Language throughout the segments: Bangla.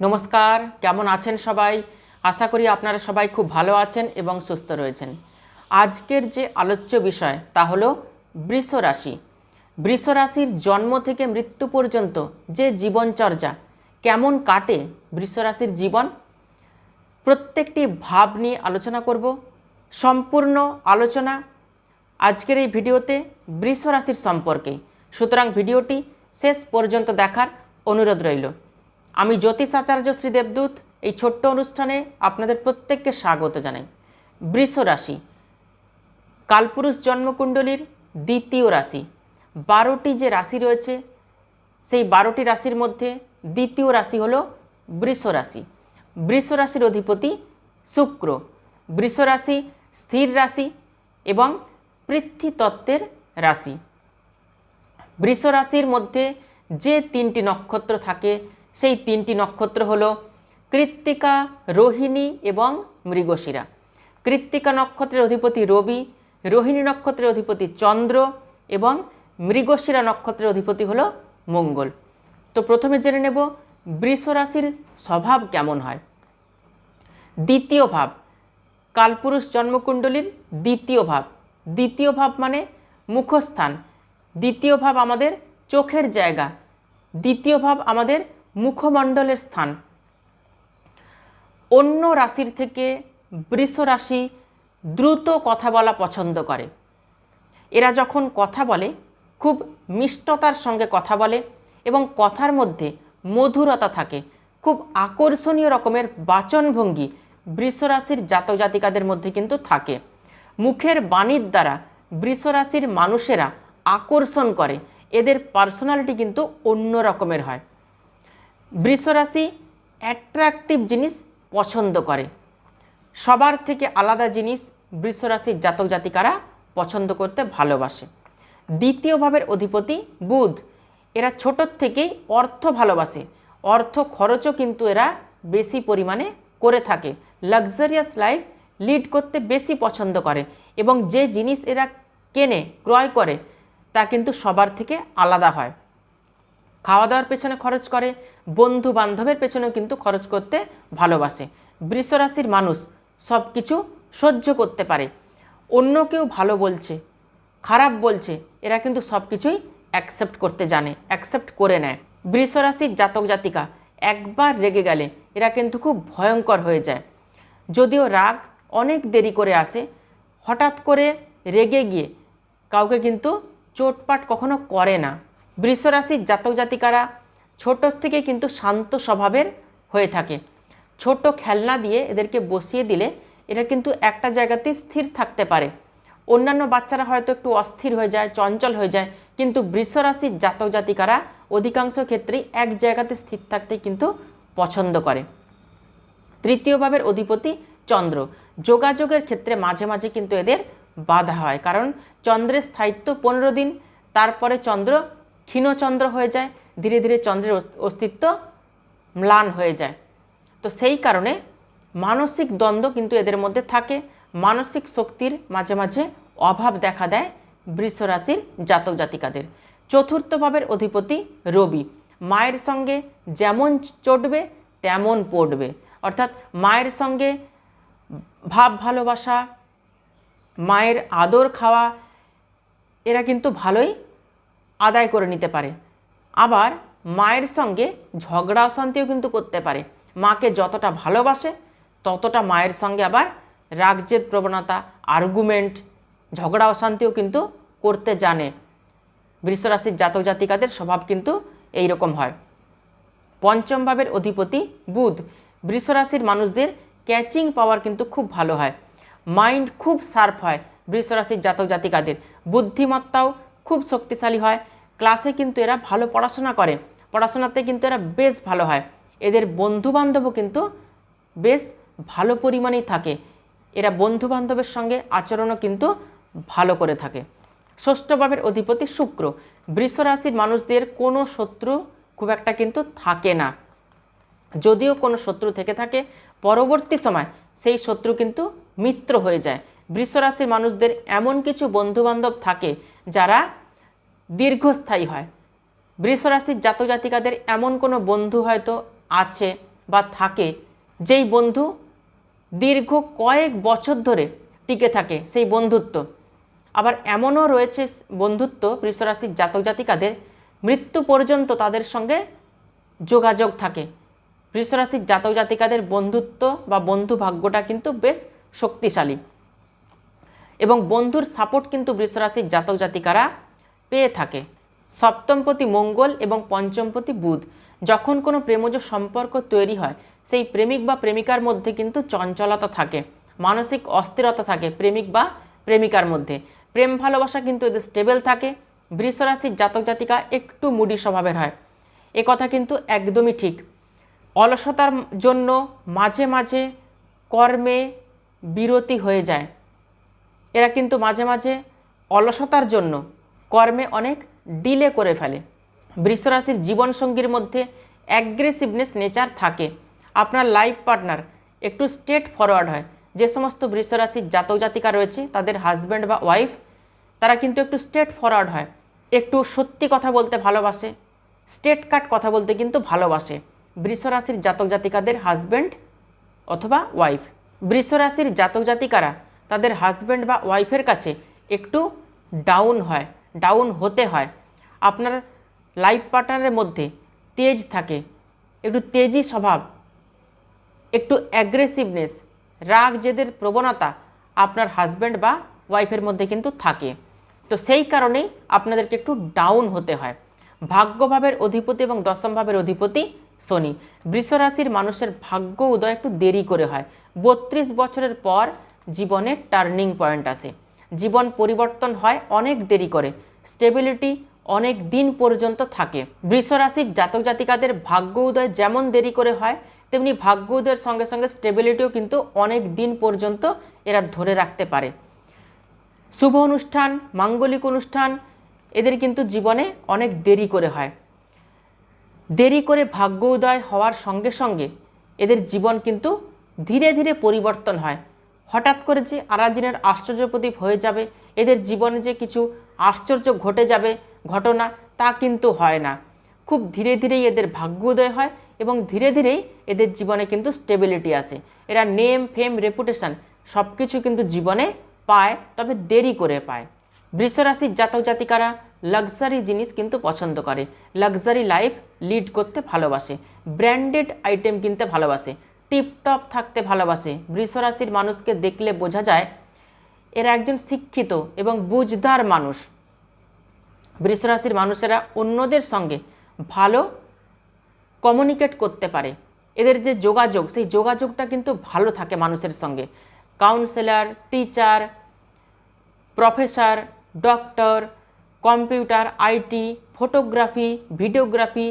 নমস্কার, কেমন আছেন সবাই? আশা করি আপনারা সবাই খুব ভালো আছেন এবং সুস্থ রয়েছেন। আজকের যে আলোচ্য বিষয় তা হলো বৃষ রাশি। বৃষ রাশির জন্ম থেকে মৃত্যু পর্যন্ত যে জীবনচর্যা কেমন কাটে বৃষ রাশির জীবন, প্রত্যেকটি ভাব নিয়ে আলোচনা করব। সম্পূর্ণ আলোচনা আজকের এই ভিডিওতে বৃষ রাশির সম্পর্কে। সুতরাং ভিডিওটি শেষ পর্যন্ত দেখার অনুরোধ রইল। আমি জ্যোতিষ আচার্য শ্রী দেবদূত, এই ছোট্ট অনুষ্ঠানে আপনাদের প্রত্যেককে স্বাগত জানাই। বৃষ রাশি, কালপুরুষ জন্মকুণ্ডলীর দ্বিতীয় রাশি। বারোটি যে রাশি রয়েছে, সেই বারোটি রাশির মধ্যে দ্বিতীয় রাশি হলো বৃষ রাশি। বৃষ রাশির অধিপতি শুক্র। বৃষ রাশি স্থির রাশি এবং পৃথ্বী তত্ত্বের রাশি। বৃষ রাশির মধ্যে যে তিনটি নক্ষত্র থাকে সেই তিনটি নক্ষত্র হলো কৃত্তিকা, রোহিণী এবং মৃগশিরা। কৃত্তিকা নক্ষত্রের অধিপতি রবি, রোহিণী নক্ষত্রের অধিপতি চন্দ্র এবং মৃগশিরা নক্ষত্রের অধিপতি হলো মঙ্গল। তো প্রথমে জেনে নেব বৃষ রাশির স্বভাব কেমন হয়। দ্বিতীয় ভাব, কালপুরুষ জন্মকুণ্ডলীর দ্বিতীয় ভাব। দ্বিতীয় ভাব মানে মুখস্থান। দ্বিতীয় ভাব আমাদের চোখের জায়গা। দ্বিতীয় ভাব আমাদের মুখমণ্ডলের স্থান। অন্য রাশির থেকে বৃষ রাশি দ্রুত কথা বলা পছন্দ করে। এরা যখন কথা বলে, খুব মিষ্টতার সঙ্গে কথা বলে এবং কথার মধ্যে মধুরতা থাকে, খুব আকর্ষণীয় রকমের বাচনভঙ্গি বৃষরাশির জাতক জাতিকাদের মধ্যে কিন্তু থাকে। মুখের বাণীর দ্বারা বৃষরাশির মানুষেরা আকর্ষণ করে, এদের পার্সোনালিটি কিন্তু অন্য রকমের হয়। বৃষরাশি অ্যাট্রাকটিভ জিনিস পছন্দ করে। সবার থেকে আলাদা জিনিস বৃষরাশির জাতক জাতিকারা পছন্দ করতে ভালোবাসে। দ্বিতীয় ভাবের অধিপতি বুধ। এরা ছোটোর থেকেই অর্থ ভালোবাসে। অর্থ খরচও কিন্তু এরা বেশি পরিমাণে করে থাকে। লাক্সারিয়াস লাইফ লিড করতে বেশি পছন্দ করে এবং যে জিনিস এরা কেনে, ক্রয় করে, তা কিন্তু সবার থেকে আলাদা হয়। খাওয়া দাওয়ার পেছনে খরচ করে বন্ধু বান্ধবের পেছনেও কিন্তু খরচ করতে ভালোবাসে। বৃষরাশির মানুষ সব কিছু সহ্য করতে পারে। অন্য কেউ ভালো বলছে, খারাপ বলছে, এরা কিন্তু সব কিছুই অ্যাকসেপ্ট করতে জানে অ্যাকসেপ্ট করে নেয়। বৃষরাশির জাতক জাতিকা একবার রেগে গেলে এরা কিন্তু খুব ভয়ঙ্কর হয়ে যায়। যদিও রাগ অনেক দেরি করে আসে, হঠাৎ করে রেগে গিয়ে কাউকে কিন্তু চোটপাট কখনো করে না। বৃষরাশির জাতক জাতিকারা ছোটোর থেকে কিন্তু শান্ত স্বভাবের হয়ে থাকে। ছোট খেলনা দিয়ে এদেরকে বসিয়ে দিলে এরা কিন্তু একটা জায়গাতে স্থির থাকতে পারে। অন্যান্য বাচ্চারা হয়তো একটু অস্থির হয়ে যায়, চঞ্চল হয়ে যায়, কিন্তু বৃষরাশির জাতক জাতিকারা অধিকাংশ ক্ষেত্রেই এক জায়গাতে স্থির থাকতে কিন্তু পছন্দ করে। তৃতীয় ভাবের অধিপতি চন্দ্র। যোগাযোগের ক্ষেত্রে মাঝে মাঝে কিন্তু এদের বাধা হয়, কারণ চন্দ্রের স্থায়িত্ব পনেরো দিন, তারপরে চন্দ্র ক্ষীণচন্দ্র হয়ে যায়, ধীরে ধীরে চন্দ্রের অস্তিত্ব ম্লান হয়ে যায়। তো সেই কারণে মানসিক দ্বন্দ্ব কিন্তু এদের মধ্যে থাকে। মানসিক শক্তির মাঝে মাঝে অভাব দেখা দেয় বৃষ রাশির জাতক জাতিকাদের। চতুর্থ ভাবের অধিপতি রবি। মায়ের সঙ্গে যেমন চটবে, তেমন পড়বে অর্থাৎ মায়ের সঙ্গে ভাব ভালোবাসা, মায়ের আদর খাওয়া, এরা কিন্তু ভালোই আদায় করে নিতে পারে। আবার মায়ের সঙ্গে ঝগড়া অশান্তিও কিন্তু করতে পারে। মাকে যতটা ভালোবাসে, ততটা মায়ের সঙ্গে আবার রাগজেদ, প্রবণতা আর্গুমেন্ট ঝগড়া অশান্তিও কিন্তু করতে জানে। বৃষরাশির জাতক জাতিকাদের স্বভাব কিন্তু এই রকম হয়। পঞ্চম ভাবের অধিপতি বুধ। বৃষরাশির মানুষদের ক্যাচিং পাওয়ার কিন্তু খুব ভালো হয়। মাইন্ড খুব শার্প হয় বৃষরাশির জাতক জাতিকাদের। বুদ্ধিমত্তাও খুব শক্তিশালী হয়। ক্লাসে কিন্তু এরা ভালো পড়াশোনা করে। পড়াশোনাতে কিন্তু এরা বেশ ভালো হয়। এদের বন্ধুবান্ধবও কিন্তু বেশ ভালো পরিমাণেই থাকে। এরা বন্ধু বান্ধবের সঙ্গে আচরণও কিন্তু ভালো করে থাকে। ষষ্ঠ ভাবের অধিপতি শুক্র। বৃষরাশির মানুষদের কোনো শত্রু খুব একটা কিন্তু থাকে না। যদিও কোনো শত্রু থেকে থাকে, পরবর্তী সময় সেই শত্রু কিন্তু মিত্র হয়ে যায়। বৃষরাশির মানুষদের এমন কিছু বন্ধুবান্ধব থাকে যারা দীর্ঘস্থায়ী হয়। বৃষরাশির জাতক জাতিকাদের এমন কোনো বন্ধু হয়তো আছে বা থাকে, যেই বন্ধু দীর্ঘ কয়েক বছর ধরে টিকে থাকে সেই বন্ধুত্ব। আবার এমনও রয়েছে বন্ধুত্ব বৃষরাশির জাতক জাতিকাদের মৃত্যু পর্যন্ত তাদের সঙ্গে যোগাযোগ থাকে। বৃষরাশির জাতক জাতিকাদের বন্ধুত্ব বা বন্ধু ভাগ্যটা কিন্তু বেশ শক্তিশালী। এবং বন্ধুর সাপোর্ট কিন্তু বৃষরাশির জাতক জাতিকারা পেয়ে থাকে। সপ্তমপতি মঙ্গল এবং পঞ্চমপতি বুধ। যখন কোনো প্রেমজ সম্পর্ক তৈরি হয়, সেই প্রেমিক বা প্রেমিকার মধ্যে কিন্তু চঞ্চলতা থাকে, মানসিক অস্থিরতা থাকে প্রেমিক বা প্রেমিকার মধ্যে। প্রেম ভালোবাসা কিন্তু এদের স্টেবল থাকে, বৃষরাশির জাতক জাতিকা একটু মুডি স্বভাবের হয়। এ কথা কিন্তু একদমই ঠিক। অলসতার জন্য মাঝে মাঝে কর্মে বিরতি হয়ে যায়। এরা কিন্তু মাঝে মাঝে অলসতার জন্য কর্মে অনেক ডিলে করে ফেলে। বৃষরাশির জীবনসঙ্গীর মধ্যে অ্যাগ্রেসিভনেস নেচার থাকে। আপনার লাইফ পার্টনার একটু স্টেট ফরওয়ার্ড হয়। যে সমস্ত বৃষরাশির জাতক জাতিকা রয়েছে, তাদের হাজব্যান্ড বা ওয়াইফ তারা কিন্তু একটু স্টেট ফরওয়ার্ড হয়। একটু সত্যি কথা বলতে ভালোবাসে স্টেট কাট কথা বলতে কিন্তু ভালোবাসে। বৃষরাশির জাতক জাতিকাদের হাজব্যান্ড অথবা ওয়াইফ বৃষরাশির জাতক জাতিকারা তাদের হাজব্যান্ড বা ওয়াইফের কাছে একটু ডাউন হয়। ডাউন হতে হয়। আপনার লাইফ পার্টনারের মধ্যে তেজ থাকে। একটু তেজি স্বভাব, একটু অ্যাগ্রেসিভনেস রাগ জেদের প্রবণতা আপনার হাজব্যান্ড বা ওয়াইফের মধ্যে কিন্তু থাকে। তো সেই কারণেই আপনাদেরকে একটু ডাউন হতে হয়। ভাগ্যভাবের অধিপতি এবং দশম ভাবের অধিপতি শনি। বৃষরাশির মানুষের ভাগ্য উদয় একটু দেরি করে হয়। বত্রিশ বছরের পর জীবনে টার্নিং পয়েন্ট আসে। জীবন পরিবর্তন হয় অনেক দেরি করে। স্টেবিলিটি অনেক দিন পর্যন্ত থাকে। বৃষরাশির জাতক জাতিকাদের ভাগ্য উদয় যেমন দেরি করে হয়, তেমনি ভাগ্য উদয়ের সঙ্গে সঙ্গে স্টেবিলিটিও কিন্তু অনেক দিন পর্যন্ত এরা ধরে রাখতে পারে। শুভ অনুষ্ঠান, মাঙ্গলিক অনুষ্ঠান, এদের কিন্তু জীবনে অনেক দেরি করে হয়। দেরি করে ভাগ্য উদয় হওয়ার সঙ্গে সঙ্গে এদের জীবন কিন্তু ধীরে ধীরে পরিবর্তন হয়। হঠাৎ করে যে আরাজিনের আশ্চর্য প্রদীপ হয়ে যাবে, এদের জীবনে যে কিছু আশ্চর্য ঘটে যাবে ঘটনা তা কিন্তু হয় না। খুব ধীরে ধীরেই এদের ভাগ্য উদয় হয় এবং ধীরে ধীরেই এদের জীবনে কিন্তু স্টেবিলিটি আসে। এরা নেম ফেম রেপুটেশন সব কিছু কিন্তু জীবনে পায়, তবে দেরি করে পায়। বৃষরাশির জাতক জাতিকারা লাক্সারি জিনিস কিন্তু পছন্দ করে। লাক্সারি লাইফ লিড করতে ভালোবাসে। ব্র্যান্ডেড আইটেম কিনতে ভালোবাসে। টিপটপ থাকতে ভালোবাসে। বৃষরাশির মানুষকে দেখলে বোঝা যায় এরা একজন শিক্ষিত এবং বুঝদার মানুষ। বৃষরাশির মানুষেরা অন্যদের সঙ্গে ভালো কমিউনিকেট করতে পারে। এদের যে যোগাযোগ, সেই যোগাযোগটা কিন্তু ভালো থাকে মানুষের সঙ্গে। Counsellor teacher professor doctor computer IT photography videography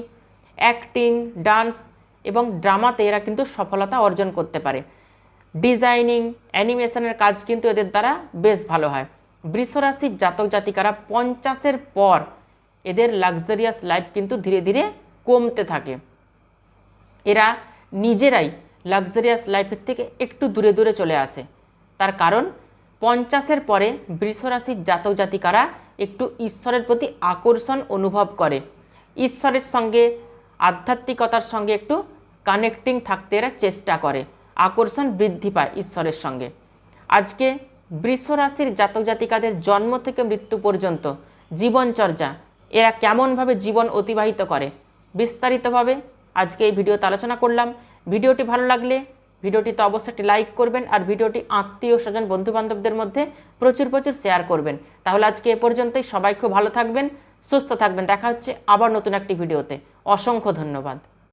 acting dance এবং ড্রামাতে এরা কিন্তু সফলতা অর্জন করতে পারে। ডিজাইনিং, অ্যানিমেশনের কাজ কিন্তু এদের দ্বারা বেশ ভালো হয়। বৃষরাশির জাতক জাতিকারা পঞ্চাশের পর এদের লাক্সারিয়াস লাইফ কিন্তু ধীরে ধীরে কমতে থাকে। এরা নিজেরাই লাক্সারিয়াস লাইফের থেকে একটু দূরে দূরে চলে আসে। তার কারণ পঞ্চাশের পরে বৃষরাশির জাতক জাতিকারা একটু ঈশ্বরের প্রতি আকর্ষণ অনুভব করে। ঈশ্বরের সঙ্গে, আধ্যাত্মিকতার সঙ্গে একটু কানেক্টিং থাকতে এরা চেষ্টা করে। আকর্ষণ বৃদ্ধি পায় ঈশ্বরের সঙ্গে। আজকে বৃষরাশির জাতক জাতিকাদের জন্ম থেকে মৃত্যু পর্যন্ত জীবনচর্যা এরা কেমনভাবে জীবন অতিবাহিত করে, বিস্তারিতভাবে আজকে এই ভিডিওতে আলোচনা করলাম। ভিডিওটি ভালো লাগলে ভিডিওটিতে অবশ্যই একটি লাইক করবেন আর ভিডিওটি আত্মীয় স্বজন, বন্ধুবান্ধবদের মধ্যে প্রচুর প্রচুর শেয়ার করবেন। তাহলে আজকে এ পর্যন্তই। সবাই খুব ভালো থাকবেন, সুস্থ থাকবেন। দেখা হচ্ছে আবার নতুন একটি ভিডিওতে। অসংখ্য ধন্যবাদ।